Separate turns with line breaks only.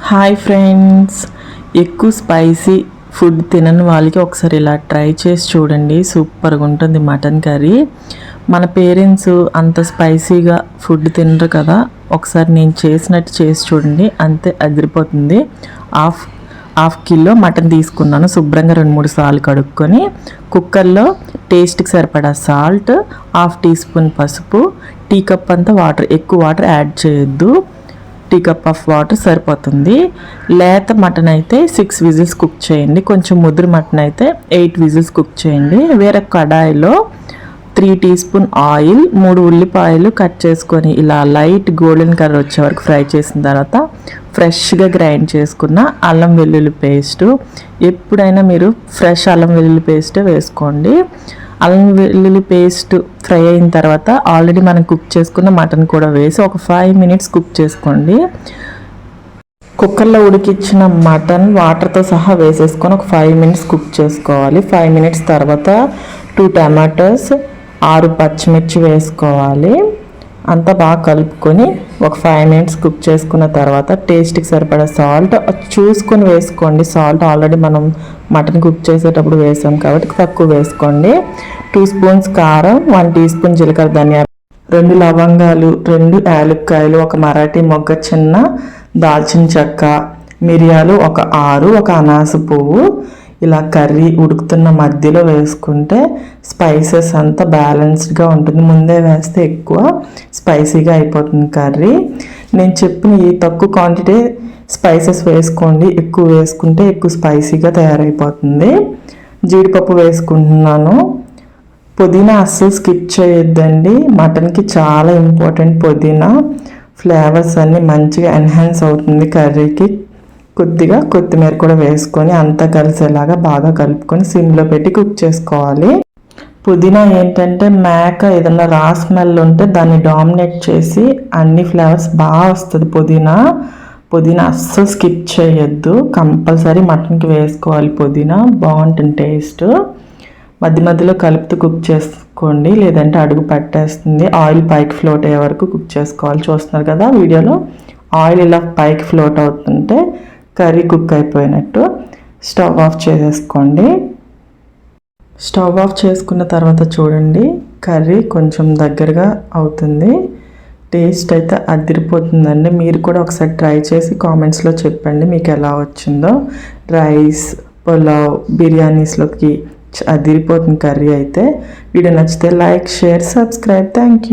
Hi friends. ఎక్కువ spicy food తినని వాళ్ళకి ఒకసారి ఇలా ట్రై చేసి చూడండి. సూపర్గా ఉంటుంది మటన్ కర్రీ. మన పేరెంట్స్ అంత స్పైసీగా ఫుడ్ తినరు కదా. ఒకసారి నేను చేసినట్టు చేసి చూడండి. అంతే అదిరిపోతుంది. హాఫ్ హాఫ్ కిలో మటన్ తీసుకున్నాను. శుభ్రంగా రెండు మూడు సార్లు కడుక్కొని కుక్కర్లో టేస్ట్కి సరిపడా సాల్ట్ హాఫ్ టీ స్పూన్ పసుపు టీ కప్ అంతా వాటర్ ఎక్కువ వాటర్ యాడ్ చేయొద్దు. టీ కప్ ఆఫ్ వాటర్ సరిపోతుంది. లేత మటన్ అయితే సిక్స్ విజిల్స్ కుక్ చేయండి. కొంచెం ముదురు మటన్ అయితే ఎయిట్ విజిల్స్ కుక్ చేయండి. వేరే కడాయిలో త్రీ టీ స్పూన్ ఆయిల్ మూడు ఉల్లిపాయలు కట్ చేసుకొని ఇలా లైట్ గోల్డెన్ కలర్ వచ్చే వరకు ఫ్రై చేసిన తర్వాత ఫ్రెష్గా గ్రైండ్ చేసుకున్న అల్లం వెల్లుల్లి పేస్ట్ ఎప్పుడైనా మీరు ఫ్రెష్ అల్లం వెల్లుల్లి పేస్టే వేసుకోండి. అల్లం వెల్లుల్లి పేస్ట్ ఫ్రై అయిన తర్వాత ఆల్రెడీ మనం కుక్ చేసుకున్న మటన్ కూడా వేసి ఒక ఫైవ్ మినిట్స్ కుక్ చేసుకోండి. కుక్కర్లో ఉడికిచ్చిన మటన్ వాటర్తో సహా వేసేసుకొని ఒక ఫైవ్ మినిట్స్ కుక్ చేసుకోవాలి. ఫైవ్ మినిట్స్ తర్వాత టూ టమాటోస్ ఆరు పచ్చిమిర్చి వేసుకోవాలి. అంతా బాగా కలుపుకొని ఒక ఫైవ్ మినిట్స్ కుక్ చేసుకున్న తర్వాత టేస్ట్కి సరిపడా సాల్ట్ చూసుకొని వేసుకోండి. సాల్ట్ ఆల్రెడీ మనం మటన్ కుక్ చేసేటప్పుడు వేసాం కాబట్టి తక్కువ వేసుకోండి. టీ స్పూన్స్ కారం వన్ టీ స్పూన్ జీలకర్ర ధనియాలు రెండు లవంగాలు రెండు యాలక్కాయలు ఒక మరాఠీ మొగ్గ చిన్న దాల్చిన చెక్క మిరియాలు ఒక ఆరు ఒక అనాస పువ్వు. ఇలా కర్రీ ఉడుకుతున్న మధ్యలో వేసుకుంటే స్పైసెస్ అంతా బ్యాలెన్స్డ్గా ఉంటుంది. ముందే వేస్తే ఎక్కువ స్పైసీగా అయిపోతుంది కర్రీ. నేను చెప్పిన ఈ తక్కువ క్వాంటిటీ స్పైసెస్ వేసుకోండి. ఎక్కువ వేసుకుంటే ఎక్కువ స్పైసీగా తయారైపోతుంది. జీడిపప్పు వేసుకుంటున్నాను. పుదీనా అస్సలు స్కిప్ చేయొద్దండి. మటన్కి చాలా ఇంపార్టెంట్ పుదీనా. ఫ్లేవర్స్ అన్నీ మంచిగా ఎన్హాన్స్ అవుతుంది కర్రీకి కొద్దిగా కొత్తిమీర కూడా వేసుకొని అంతా కలిసేలాగా బాగా కలుపుకొని సిమ్లో పెట్టి కుక్ చేసుకోవాలి. పుదీనా ఏంటంటే మేక ఏదన్నా రా స్మెల్ ఉంటే దాన్ని డామినేట్ చేసి అన్ని ఫ్లేవర్స్ బాగా వస్తుంది పుదీనా. పుదీనా అస్సలు స్కిప్ చేయొద్దు. కంపల్సరీ మటన్కి వేసుకోవాలి పుదీనా. బాగుంటుంది టేస్ట్ మధ్య మధ్యలో కలుపుతూ కుక్ చేసుకోండి లేదంటే అడుగు పట్టేస్తుంది. ఆయిల్ పైకి ఫ్లోట్ అయ్యే వరకు కుక్ చేసుకోవాలి. చూస్తున్నారు కదా వీడియోలో? ఆయిల్ ఇలా పైకి ఫ్లోట్ అవుతుంటే కర్రీ కుక్ అయిపోయినట్టు స్టవ్ ఆఫ్ చేసేసుకోండి. స్టవ్ ఆఫ్ చేసుకున్న తర్వాత చూడండి కర్రీ కొంచెం దగ్గరగా అవుతుంది. టేస్ట్ అయితే అదిరిపోతుందండి. మీరు కూడా ఒకసారి ట్రై చేసి కామెంట్స్లో చెప్పండి మీకు ఎలా వచ్చిందో. రైస్ పులావ్ బిర్యానీస్లోకి అదిరిపోతుంది కర్రీ అయితే. వీడియో నచ్చితే like share subscribe. Thank you